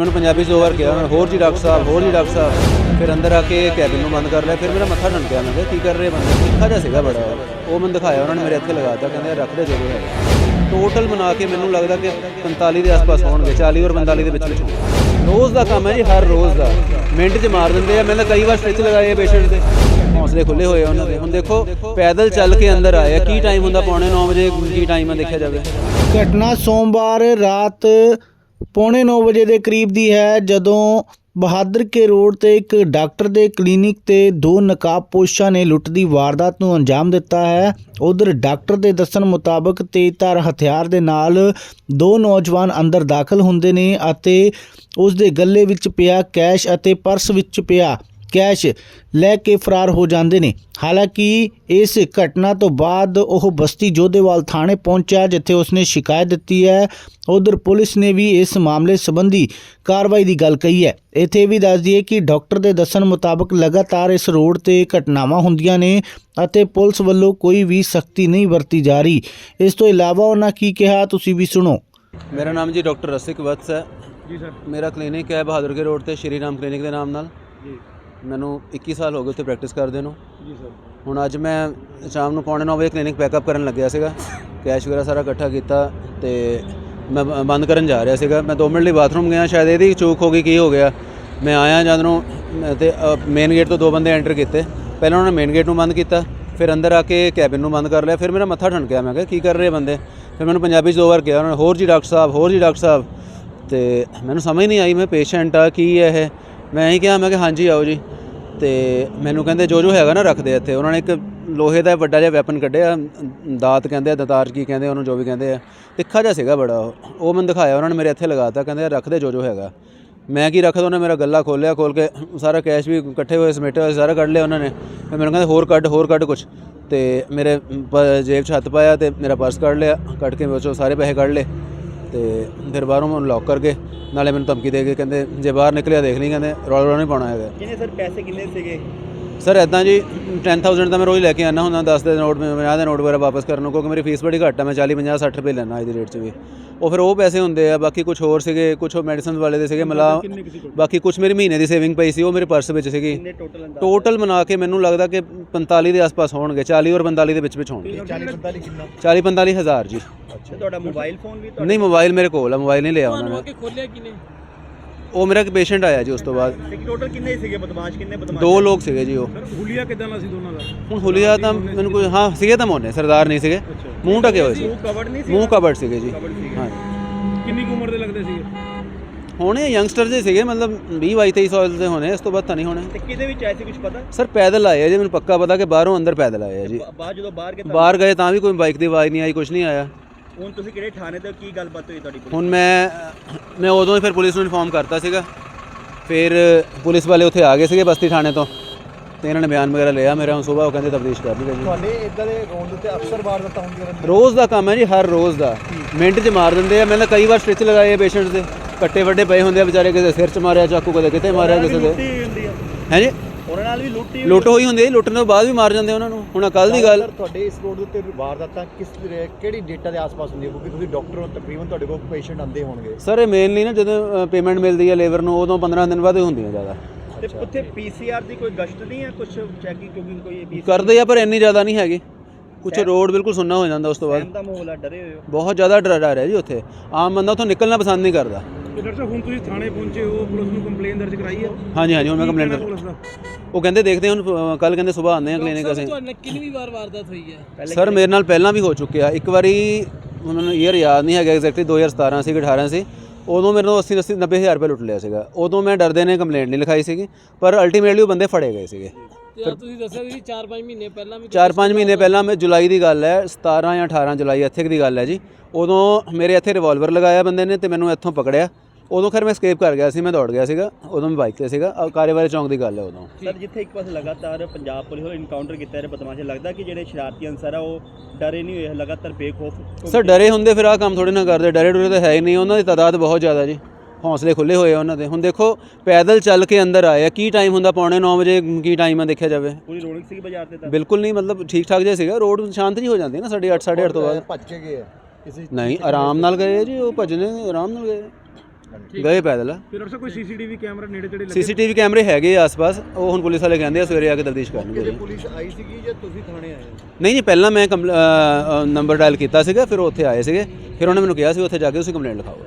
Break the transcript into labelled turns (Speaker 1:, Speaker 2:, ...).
Speaker 1: ਮੈਨੂੰ ਪੰਜਾਬੀ 'ਚ ਦੋ ਵਾਰ ਕਿਹਾ ਉਹਨਾਂ ਨੇ, ਹੋਰ ਜੀ ਡਾਕਟਰ ਸਾਹਿਬ ਹੋਰ ਜੀ ਡਾਕਟਰ ਸਾਹਿਬ। ਫਿਰ ਅੰਦਰ ਆ ਕੇ ਕੈਬਿਨ ਨੂੰ ਬੰਦ ਕਰ ਲਿਆ ਫਿਰ ਮੇਰਾ ਮੱਥਾ ਠਣਕਿਆ ਮੈਂ ਕਿਹਾ ਕੀ ਕਰ ਰਹੇ ਬੰਦੇ? ਤਿੱਖਾ ਜਿਹਾ ਸੀਗਾ ਬੜਾ। ਉਹ ਮੈਨੂੰ ਦਿਖਾਇਆ ਉਹਨਾਂ ਨੇ ਮੇਰੇ ਹੱਥੇ ਲਗਾਤਾ ਕਹਿੰਦੇ ਰੱਖ ਦੇ ਜੋ ਹੈ ਟੋਟਲ ਬਣਾ ਕੇ ਮੈਨੂੰ ਲੱਗਦਾ ਕਿ 45 ਦੇ ਆਸ-ਪਾਸ ਹੋਣਗੇ 40 ਔਰ 45 ਦੇ ਵਿੱਚ ਵਿੱਚ ਰੋਜ਼ ਦਾ ਕੰਮ ਹੈ ਜੀ ਹਰ ਰੋਜ਼ ਦਾ। ਮਿੰਟ 'ਚ ਮਾਰ ਦਿੰਦੇ ਆ ਮੈਂ ਤਾਂ ਕਈ ਵਾਰ ਸਟਿਚ ਲਗਾਏ ਪੇਸ਼ੈਂਟ ਦੇ। ਹੌਸਲੇ ਖੁੱਲੇ ਹੋਏ ਆ ਉਹਨਾਂ ਦੇ। ਹੁਣ ਦੇਖੋ ਪੈਦਲ ਚੱਲ ਕੇ ਅੰਦਰ ਆਏ ਆ ਕੀ ਟਾਈਮ ਹੁੰਦਾ ਪੌਣੇ 9 ਵਜੇ ਕੀ ਟਾਈਮ ਆ ਦੇਖਿਆ ਜਾਵੇ?
Speaker 2: ਘਟਨਾ ਸੋਮਵਾਰ ਰਾਤ ਪੌਣੇ 9 ਵਜੇ ਦੇ ਕਰੀਬ ਦੀ ਹੈ, ਜਦੋਂ ਬਹਾਦਰ ਕੇ ਰੋਡ ਤੇ ਇੱਕ ਡਾਕਟਰ ਦੇ ਕਲੀਨਿਕ ਤੇ ਦੋ ਨਕਾਬਪੋਸ਼ਾਂ ਨੇ ਲੁੱਟ ਦੀ ਵਾਰਦਾਤ ਨੂੰ ਅੰਜਾਮ ਦਿੱਤਾ ਹੈ। ਉਧਰ ਡਾਕਟਰ ਦੇ ਦੱਸਣ ਮੁਤਾਬਕ ਤੇਜ਼ਧਾਰ ਹਥਿਆਰ ਦੇ ਨਾਲ ਦੋ ਨੌਜਵਾਨ ਅੰਦਰ ਦਾਖਲ ਹੁੰਦੇ ਨੇ ਅਤੇ ਉਸ ਦੇ ਗੱਲੇ ਵਿੱਚ ਪਿਆ ਕੈਸ਼ ਅਤੇ ਪਰਸ ਵਿੱਚ ਪਿਆ। ਕੈਸ਼ ਲੈ ਕੇ ਫਰਾਰ ਹੋ ਜਾਂਦੇ ਨੇ। ਹਾਲਾਂਕਿ ਇਸ ਘਟਨਾ ਤੋਂ ਬਾਅਦ ਉਹ ਬਸਤੀ ਜੋਧੇਵਾਲ ਥਾਣੇ ਪਹੁੰਚਿਆ ਜਿੱਥੇ ਉਸਨੇ ਸ਼ਿਕਾਇਤ ਦਿੱਤੀ ਹੈ। ਉਧਰ ਪੁਲਿਸ ਨੇ ਵੀ ਇਸ ਮਾਮਲੇ ਸੰਬੰਧੀ ਕਾਰਵਾਈ ਦੀ ਗੱਲ ਕਹੀ ਹੈ। ਇੱਥੇ ਇਹ ਵੀ ਦੱਸ ਦਈਏ ਕਿ ਡਾਕਟਰ ਦੇ ਦੱਸਣ ਮੁਤਾਬਕ ਲਗਾਤਾਰ ਇਸ ਰੋਡ ਤੇ ਘਟਨਾਵਾਂ ਹੁੰਦੀਆਂ ਨੇ ਅਤੇ ਪੁਲਿਸ ਵੱਲੋਂ ਕੋਈ ਵੀ ਸਖਤੀ ਨਹੀਂ ਵਰਤੀ ਜਾ ਰਹੀ। ਇਸ ਤੋਂ ਇਲਾਵਾ ਉਹਨਾਂ ਕੀ ਕਿਹਾ ਤੁਸੀਂ ਵੀ ਸੁਣੋ।
Speaker 1: ਮੇਰਾ ਨਾਮ ਜੀ ਡਾਕਟਰ ਰਸਿਕ ਵਤਸ ਹੈ।
Speaker 3: ਜੀ ਸਰ।
Speaker 1: ਮੇਰਾ ਕਲੀਨਿਕ ਹੈ ਬਹਾਦਰ ਕੇ ਰੋਡ ਤੇ ਸ਼੍ਰੀ ਰਾਮ ਕਲੀਨਿਕ ਦੇ ਨਾਮ ਨਾਲ।
Speaker 3: ਜੀ।
Speaker 1: ਮੈਨੂੰ 21 ਸਾਲ ਹੋ ਗਏ ਉੱਥੇ ਪ੍ਰੈਕਟਿਸ ਕਰਦੇ ਨੂੰ।
Speaker 3: ਜੀ ਸਰ।
Speaker 1: ਹੁਣ ਅੱਜ ਮੈਂ ਸ਼ਾਮ ਨੂੰ ਪੌਣੇ 9 ਵਜੇ ਕਲੀਨਿਕ ਪੈਕਅਪ ਕਰਨ ਲੱਗਿਆ ਸੀਗਾ। ਕੈਸ਼ ਵਗੈਰਾ ਸਾਰਾ ਇਕੱਠਾ ਕੀਤਾ ਤੇ ਮੈਂ ਬੰਦ ਕਰਨ ਜਾ ਰਿਹਾ ਸੀਗਾ। ਮੈਂ 2 ਮਿੰਟ ਲਈ ਬਾਥਰੂਮ ਗਿਆ ਸ਼ਾਇਦ ਇਹਦੀ ਚੂਕ ਹੋ ਗਈ ਕੀ ਹੋ ਗਿਆ। ਮੈਂ ਆਇਆ ਜਦ ਨੂੰ ਮੈਂ ਤੇ ਮੇਨ ਗੇਟ ਤੋਂ ਦੋ ਬੰਦੇ ਐਂਟਰ ਕੀਤੇ। ਪਹਿਲਾਂ ਉਹਨਾਂ ਨੇ ਮੇਨ ਗੇਟ ਨੂੰ ਬੰਦ ਕੀਤਾ ਫਿਰ ਅੰਦਰ ਆ ਕੇ ਕੈਬਿਨ ਨੂੰ ਬੰਦ ਕਰ ਲਿਆ ਫਿਰ ਮੇਰਾ ਮੱਥਾ ਠਣਕਿਆ। ਮੈਂ ਕਿਹਾ ਕੀ ਕਰ ਰਹੇ ਬੰਦੇ? ਫਿਰ ਮੈਨੂੰ ਪੰਜਾਬੀ 'ਚ ਦੋ ਵਾਰ ਕਿਹਾ ਉਹਨਾਂ ਨੇ ਹੋਰ ਜੀ ਡਾਕਟਰ ਸਾਹਿਬ ਹੋਰ ਜੀ ਡਾਕਟਰ ਸਾਹਿਬ। ਤੇ ਮੈਨੂੰ ਸਮਝ ਨਹੀਂ ਆਈ ਮੈਂ ਪੇਸ਼ੈਂਟ ਆ ਕੀ ਹੈ ਇਹ? ਮੈਂ ਇਹੀ ਕਿਹਾ, ਮੈਂ ਕਿ ਹਾਂਜੀ, ਆਓ ਜੀ। ਤੇ ਮੈਨੂੰ ਕਹਿੰਦੇ, ਜੋ ਜੋ ਹੈਗਾ ਨਾ ਰੱਖਦੇ ਇੱਥੇ। ਉਹਨਾਂ ਨੇ ਇੱਕ ਲੋਹੇ ਦਾ ਵੱਡਾ ਜਿਹਾ ਵੈਪਨ ਕੱਢਿਆ, ਦਾਤ ਕਹਿੰਦੇ ਆ, ਦਤਾਰ ਕੀ ਕਹਿੰਦੇ ਉਹਨੂੰ ਜੋ ਵੀ ਕਹਿੰਦੇ ਆ। ਤਿੱਖਾ ਜਿਹਾ ਸੀਗਾ ਬੜਾ ਉਹ। ਉਹ ਮੈਨੂੰ ਦਿਖਾਇਆ, ਉਹਨਾਂ ਨੇ ਮੇਰੇ ਇੱਥੇ ਲਗਾਤਾ ਕਹਿੰਦੇ ਰੱਖਦੇ ਜੋ ਜੋ ਹੈਗਾ। ਮੈਂ ਕੀ ਰੱਖਦਾ, ਉਹਨੇ ਮੇਰਾ ਗੱਲਾ ਖੋਲਿਆ ਖੋਲ ਕੇ ਸਾਰਾ ਕੈਸ਼ ਵੀ ਇਕੱਠੇ ਹੋਏ, ਸਮੇਟੇ ਹੋਏ, ਸਾਰਾ ਕੱਢ ਲਿਆ ਉਹਨਾਂ ਨੇ। ਫਿਰ ਮੈਨੂੰ ਕਹਿੰਦੇ, ਹੋਰ ਕੱਢ ਹੋਰ ਕੱਢ ਕੁਛ। ਤੇ ਮੇਰੇ ਪ- ਜੇਬ 'ਚ ਹੱਥ ਪਾਇਆ ਤੇ ਮੇਰਾ ਪਰਸ ਕੱਢ ਲਿਆ। ਕੱਢ ਕੇ ਮੇਰੇ 'ਚੋਂ ਸਾਰੇ ਪੈਸੇ ਕੱਢ ਲਏ। ਤੇ ਫਿਰ ਬਾਹਰੋਂ ਮੈਨੂੰ ਲੌਕ ਕਰਕੇ ਨਾਲੇ ਮੈਨੂੰ ਧਮਕੀ ਦੇ ਕੇ ਕਹਿੰਦੇ, ਜੇ ਬਾਹਰ ਨਿਕਲਿਆ ਦੇਖ ਲਈ, ਕਹਿੰਦੇ ਰੌਲਾ ਰੌਲਾ ਨਹੀਂ ਪਾਉਣਾ ਹੈਗਾ।
Speaker 3: ਕਿੰਨੇ ਸਰ ਪੈਸੇ ਕਿੰਨੇ ਸੀਗੇ?
Speaker 1: ਸਰ ਐਦਾਂ ਜੀ 10000 ਤਾਂ ਮੈਂ ਰੋਜ਼ ਲੈ ਕੇ ਆਣਾ ਹੁੰਦਾ 10 ਦੇ ਨੋਟ 50 ਦੇ ਨੋਟ ਵਗੈਰਾ ਵਾਪਸ ਕਰਨ ਨੂੰ ਕਿਉਂਕਿ ਮੇਰੀ ਫੀਸ ਬੜੀ ਘੱਟ ਹੈ ਮੈਂ 40 50 60 ਰੁਪਏ ਲੈਣਾ ਅੱਜ ਦੀ ਰੇਟ 'ਚ ਵੀ। ਉਹ ਫਿਰ ਉਹ ਪੈਸੇ ਹੁੰਦੇ ਆ ਬਾਕੀ ਕੁਝ ਹੋਰ ਸੀਗੇ ਕੁਝ ਉਹ ਮੈਡੀਸਿਨਸ ਵਾਲੇ ਦੇ ਸੀਗੇ ਮਲਾ ਬਾਕੀ ਕੁਝ ਮੇਰੀ ਮਹੀਨੇ ਦੀ ਸੇਵਿੰਗ ਪਈ ਸੀ ਉਹ ਮੇਰੇ ਪਰਸ ਵਿੱਚ ਸੀਗੀ।
Speaker 3: ਟੋਟਲ
Speaker 1: ਬਣਾ ਕੇ ਮੈਨੂੰ ਲੱਗਦਾ ਕਿ 45 ਦੇ ਆਸ-ਪਾਸ ਹੋਣਗੇ 40 ਔਰ 45 ਦੇ ਵਿੱਚ ਵਿੱਚ ਹੋਣਗੇ
Speaker 3: 40 45 ਕਿੰਨਾ?
Speaker 1: 40 45 ਹਜ਼ਾਰ ਜੀ।
Speaker 3: ਅੱਛਾ। ਤੁਹਾਡਾ ਮੋਬਾਈਲ ਫੋਨ ਵੀ
Speaker 1: ਨਹੀਂ ਮੋਬਾਈਲ ਮੇਰੇ ਕੋਲ ਆ ਮੋਬਾਈਲ ਨਹੀਂ ਲਿਆ ਉਹਨਾਂ ਨੇ।
Speaker 3: ਕਿ ਖੋਲਿਆ ਕਿਨੇ
Speaker 1: ਉਹ ਮੇਰਾ ਇੱਕ ਪੇਸ਼ੈਂਟ ਆਇਆ ਜੀ ਉਸ ਤੋਂ ਬਾਅਦ।
Speaker 3: ਤੇ ਟੋਟਲ ਕਿੰਨੇ ਸੀਗੇ ਬਦਮਾਸ਼? ਕਿੰਨੇ ਬਦਮਾਸ਼
Speaker 1: ਦੋ ਲੋਕ ਸੀਗੇ ਜੀ ਉਹ।
Speaker 3: ਹੁਲੀਆ ਕਿਦਾਂ ਦਾ ਸੀ ਦੋਨਾਂ ਦਾ?
Speaker 1: ਹੁਣ ਹੁਲੀਆ ਤਾਂ ਮੈਨੂੰ ਕੋਈ ਹਾਂ ਸੀਗੇ ਤਾਂ ਮੋਨੇ ਸਰਦਾਰ ਨਹੀਂ ਸੀਗੇ। ਮੂੰਹ ਢਕੇ ਹੋਏ ਸੀ।
Speaker 3: ਮੂੰਹ ਕਵਰਡ ਨਹੀਂ ਸੀ
Speaker 1: ਮੂੰਹ ਕਵਰਡ ਸੀਗੇ ਜੀ। ਹਾਂ।
Speaker 3: ਕਿੰਨੀ ਕੁ ਉਮਰ ਦੇ ਲੱਗਦੇ ਸੀਗੇ?
Speaker 1: ਹੋਣੇ ਯੰਗਸਟਰ ਜੇ ਸੀਗੇ ਮਤਲਬ 20 22 23 ਸਾਲ ਦੇ ਹੋਣੇ ਇਸ ਤੋਂ ਬਾਅਦ ਤਾਂ ਨਹੀਂ ਹੋਣੇ।
Speaker 3: ਤੇ ਕਿਹਦੇ ਵਿੱਚ ਆਏ ਸੀ ਕੁਝ ਪਤਾ?
Speaker 1: ਸਰ ਪੈਦਲ ਆਏ ਆ ਜੀ ਮੈਨੂੰ ਪੱਕਾ ਪਤਾ ਕਿ ਬਾਹਰੋਂ ਅੰਦਰ ਪੈਦਲ ਆਏ ਆ ਜੀ।
Speaker 3: ਬਾ- ਬਾਹਰ ਜਦੋਂ ਬਾਹਰ ਗਏ ਤਾਂ?
Speaker 1: ਬਾਹਰ ਗਏ ਤਾਂ ਵੀ ਕੋਈ ਬਾਈਕ ਦੀ ਆਵਾਜ਼ ਨਹੀਂ ਆਈ ਕੁਝ ਨਹੀਂ ਆਇਆ।
Speaker 3: ਹੁਣ ਤੁਸੀਂ ਕਿਹੜੇ ਥਾਣੇ ਤੇ ਹੋ? ਕੀ ਗੱਲਬਾਤ ਹੋਈ ਤੁਹਾਡੀ
Speaker 1: ਹੁਣ ਮੈਂ ਮੈਂ ਉਦੋਂ ਹੀ ਫਿਰ ਪੁਲਿਸ ਨੂੰ ਇਨਫੋਰਮ ਕਰਤਾ ਸੀਗਾ। ਫਿਰ ਪੁਲਿਸ ਵਾਲੇ ਉੱਥੇ ਆ ਗਏ ਸੀਗੇ ਬਸਤੀ ਥਾਣੇ ਤੋਂ ਤੇ ਇਹਨਾਂ ਨੇ ਬਿਆਨ ਵਗੈਰਾ ਲਿਆ ਮੇਰਾ ਹੁਣ ਸਵੇਰ ਉਹ ਕਹਿੰਦੇ ਤਬਦੀਸ਼ ਕਰ ਲਈ ਜੀ
Speaker 3: ਤੁਹਾਡੇ ਇਦਾਂ ਦੇ ਰੋਡ ਉੱਤੇ ਅਕਸਰ ਵਾਰਦਾਤਾਂ ਹੁੰਦੀਆਂ ਰਹਿੰਦੀਆਂ
Speaker 1: ਰੋਜ਼ ਦਾ ਕੰਮ ਹੈ ਜੀ ਹਰ ਰੋਜ਼ ਦਾ। ਮਿੰਟ 'ਚ ਮਾਰ ਦਿੰਦੇ ਆ। ਮੈਂ ਤਾਂ ਕਈ ਵਾਰ ਸਟਿਚ ਲਗਾਏ ਪੇਸ਼ੈਂਟ ਦੇ। ਕੱਟੇ ਵੱਡੇ ਪਏ ਹੁੰਦੇ ਆ ਵਿਚਾਰੇ ਕਿਸੇ ਦੇ ਸਿਰ 'ਚ ਮਾਰਿਆ ਚਾਕੂ ਕਦੇ ਕਿਤੇ ਮਾਰਿਆ ਕਿਸੇ ਦੇ।
Speaker 3: ਆ।
Speaker 1: ਹੈ ਜੀ?
Speaker 3: ਉਹਨਾਂ ਨਾਲ ਵੀ ਲੁੱਟੀ
Speaker 1: ਲੁੱਟ ਹੋਈ ਹੁੰਦੀ ਹੈ ਲੁੱਟਣ ਤੋਂ ਬਾਅਦ ਵੀ ਮਾਰ ਜਾਂਦੇ ਉਹਨਾਂ ਨੂੰ। ਹੁਣ ਕੱਲ ਦੀ ਗੱਲ
Speaker 4: ਤੁਹਾਡੇ ਇਸ ਰੋਡ ਉੱਤੇ ਵਾਰਦਾਤਾਂ ਕਿਸ ਕਿਹੜੀ ਡੇਟਾ ਦੇ ਆਸ-ਪਾਸ ਹੁੰਦੀ ਹੈ ਕਿਉਂਕਿ ਤੁਸੀਂ ਡਾਕਟਰ ਹੋ ਤਕਰੀਬਨ ਤੁਹਾਡੇ ਕੋਲ ਪੇਸ਼ੈਂਟ ਆਉਂਦੇ ਹੋਣਗੇ।
Speaker 1: ਸਰ ਇਹ ਮੇਨਲੀ ਨਾ ਜਦੋਂ ਪੇਮੈਂਟ ਮਿਲਦੀ ਹੈ ਲੇਬਰ ਨੂੰ ਉਦੋਂ 15 ਦਿਨ ਬਾਅਦ ਹੀ ਹੁੰਦੀਆਂ ਜ਼ਿਆਦਾ।
Speaker 3: ਤੇ ਉੱਥੇ ਪੀਸੀਆਰ ਦੀ ਕੋਈ ਗਸ਼ਤ ਨਹੀਂ ਹੈ ਕੁਝ ਚੈਕਿੰਗ ਕਿਉਂਕਿ ਕੋਈ
Speaker 1: ਕਰਦੇ ਆ ਪਰ ਇੰਨੀ ਜ਼ਿਆਦਾ ਨਹੀਂ ਹੈਗੀ। ਕੁਝ ਰੋਡ ਬਿਲਕੁਲ ਸੁੰਨਾ ਹੋ ਜਾਂਦਾ ਉਸ ਤੋਂ ਬਾਅਦ।
Speaker 3: ਦਾ ਹੋ?
Speaker 1: ਬਹੁਤ ਜ਼ਿਆਦਾ ਡਰ ਡਰ ਹੈ ਜੀ ਉੱਥੇ। ਆਮ ਬੰਦਾ ਉੱਥੋਂ ਨਿਕਲਣਾ ਪਸੰਦ ਨਹੀਂ ਕਰਦਾ।
Speaker 5: ਡਾਕਟਰ ਸਾਹਿਬ ਹੁਣ ਤੁਸੀਂ ਥਾਣੇ ਪਹੁੰਚੇ ਹੋ ਪੁਲਿਸ ਨੂੰ ਕੰਪਲੇਨ ਦਰਜ ਕਰਾਈ ਹੈ?
Speaker 1: ਹਾਂਜੀ ਹਾਂਜੀ ਹੁਣ ਮੈਂ ਕੰਪਲੇਂਟ
Speaker 5: ਪੁਲਿਸ ਦਾ?
Speaker 1: ਉਹ ਕਹਿੰਦੇ ਦੇਖਦੇ ਹਾਂ ਹੁਣ ਕੱਲ ਕਹਿੰਦੇ ਸਵੇਰ ਆਉਂਦੇ ਆ ਕਲੀਨਿਕ ਅਸੀਂ।
Speaker 6: ਤੁਹਾਡੇ ਨਾਲ ਕਿੰਨੀ ਵਾਰ ਵਾਰਦਾਤ ਹੋਈ ਹੈ?
Speaker 1: ਸਰ ਮੇਰੇ ਨਾਲ ਪਹਿਲਾਂ ਵੀ ਹੋ ਚੁੱਕਿਆ। ਇੱਕ ਵਾਰੀ ਮੈਨੂੰ ਈਅਰ ਯਾਦ ਨਹੀਂ ਹੈਗਾ ਐਗਜ਼ੈਕਟਲੀ 2017 ਸੀ ਕਿ 18 ਸੀ। ਉਦੋਂ ਮੇਰੇ ਤੋਂ 80 80 90000 ਰੁਪਏ ਲੁੱਟ ਲਿਆ ਸੀਗਾ। ਉਦੋਂ ਮੈਂ ਡਰਦੇ ਨੇ ਕੰਪਲੇਂਟ ਨਹੀਂ ਲਿਖਾਈ ਸੀਗੀ ਪਰ ਅਲਟੀਮੇਟਲੀ ਉਹ ਬੰਦੇ ਫੜੇ ਗਏ ਸੀਗੇ।
Speaker 6: ਆਹ ਤੁਸੀਂ ਦੱਸਿਆ ਵੀ 4-5 ਮਹੀਨੇ ਪਹਿਲਾਂ ਵੀ
Speaker 1: 4-5 ਮਹੀਨੇ ਪਹਿਲਾਂ ਮੈਂ ਜੁਲਾਈ ਦੀ ਗੱਲ ਹੈ 17 ਜਾਂ 18 ਜੁਲਾਈ ਇੱਥੇ ਦੀ ਗੱਲ ਹੈ ਜੀ। ਉਦੋਂ ਮੇਰੇ ਇੱਥੇ ਰਿਵਾਲਵਰ ਲਗਾਇਆ ਬੰਦੇ ਨੇ ਤੇ ਮੈਨੂੰ ਇੱਥੋਂ ਪਕੜਿਆ। ਉਦੋਂ ਖੈਰ ਮੈਂ escape ਕਰ ਗਿਆ ਸੀ ਮੈਂ ਦੌੜ ਗਿਆ ਸੀਗਾ ਉਦੋਂ ਮੈਂ ਬਾਈਕ ਤੇ ਸੀਗਾ ਆਹ ਕਾਰੇਵਾਰੀ ਚੌਂਕ ਦੀ ਗੱਲ ਹੈ ਉਦੋਂ।
Speaker 3: ਸਰ ਜਿੱਥੇ ਇੱਕ ਪਾਸੇ ਲਗਾਤਾਰ ਪੰਜਾਬ ਪੁਲਿਸ ਵੱਲੋਂ ਇਨਕਾਊਂਟਰ ਕੀਤਾ ਜਾ ਬਦਮਾਸ਼ ਲੱਗਦਾ ਕਿ ਜਿਹੜੇ ਸ਼ਰਾਰਤੀ ਅਨਸਰ ਆ ਉਹ ਡਰੇ ਨਹੀਂ ਹੋਏ ਲਗਾਤਾਰ ਬੇਖੌਫ
Speaker 1: ਸਰ ਡਰੇ ਹੁੰਦੇ ਫਿਰ ਆਹ ਕੰਮ ਥੋੜੇ ਨਾ ਕਰਦੇ ਡਰੇ ਡਰੇ ਤਾਂ ਹੈ ਹੀ ਨਹੀਂ ਉਹਨਾਂ ਦੀ ਤਾਦਾਦ ਬਹੁਤ ਜ਼ਿਆਦਾ ਜੀ। ਹੌਸਲੇ ਖੁੱਲੇ ਹੋਏ ਆ ਉਹਨਾਂ ਦੇ। ਹੁਣ ਦੇਖੋ ਪੈਦਲ ਚੱਲ ਕੇ ਅੰਦਰ ਆਏ ਆ ਕੀ ਟਾਈਮ ਹੁੰਦਾ ਪੌਣੇ 9 ਵਜੇ ਕੀ ਟਾਈਮ ਆ ਦੇਖਿਆ ਜਾਵੇ?
Speaker 3: ਪੂਰੀ ਰੌਣਕ ਸੀ ਬਾਜ਼ਾਰ ਤੇ ਤਾਂ?
Speaker 1: ਬਿਲਕੁਲ ਨਹੀਂ ਮਤਲਬ ਠੀਕ ਠਾਕ ਜਿਹਾ ਸੀਗਾ ਰੋਡ ਸ਼ਾਂਤ ਜੀ ਹੋ ਜਾਂਦੀ ਨਾ ਸਾਡੀ 8 8:30 ਤੋਂ ਬਾਅਦ।
Speaker 4: ਭੱਜ ਕੇ ਗਏ ਆ। ਕਿਸੇ
Speaker 1: ਨਹੀਂ ਆਰਾਮ ਨਾਲ ਗਏ ਜੀ ਉਹ ਭਜਨੇ ਆਰਾਮ ਨਾਲ ਗਏ ਗਏ ਪੈਦਲ।
Speaker 5: ਫਿਰ ਅਰਸਾ ਕੋਈ ਸੀਸੀਟੀਵੀ ਕੈਮਰਾ ਨੇੜੇ ਤੇੜੇ ਲੱਗੇ?
Speaker 1: ਸੀਸੀਟੀਵੀ ਕੈਮਰੇ ਹੈਗੇ ਆ ਆਸ-ਪਾਸ ਉਹ ਹੁਣ ਪੁਲਿਸ ਵਾਲੇ ਕਹਿੰਦੇ ਆ ਸਵੇਰੇ ਆ ਕੇ ਤਫਤੀਸ਼ ਕਰਨਗੇ ਜੀ।
Speaker 4: ਪੁਲਿਸ ਆਈ ਸੀਗੀ ਜਾਂ ਤੁਸੀਂ ਥਾਣੇ ਆਏ
Speaker 1: ਨਹੀਂ ਨਹੀਂ ਪਹਿਲਾਂ ਮੈਂ ਨੰਬਰ ਡਾਇਲ ਕੀਤਾ ਸੀਗਾ ਫਿਰ ਉਹ ਉੱਥੇ ਆਏ ਸੀਗੇ। ਫਿਰ ਉਹਨੇ ਮੈਨੂੰ ਕਿਹਾ ਸੀ ਉੱਥੇ ਜਾ ਕੇ ਤੁਸੀਂ ਕੰਪਲੇਂਟ ਲਿਖਾਓ।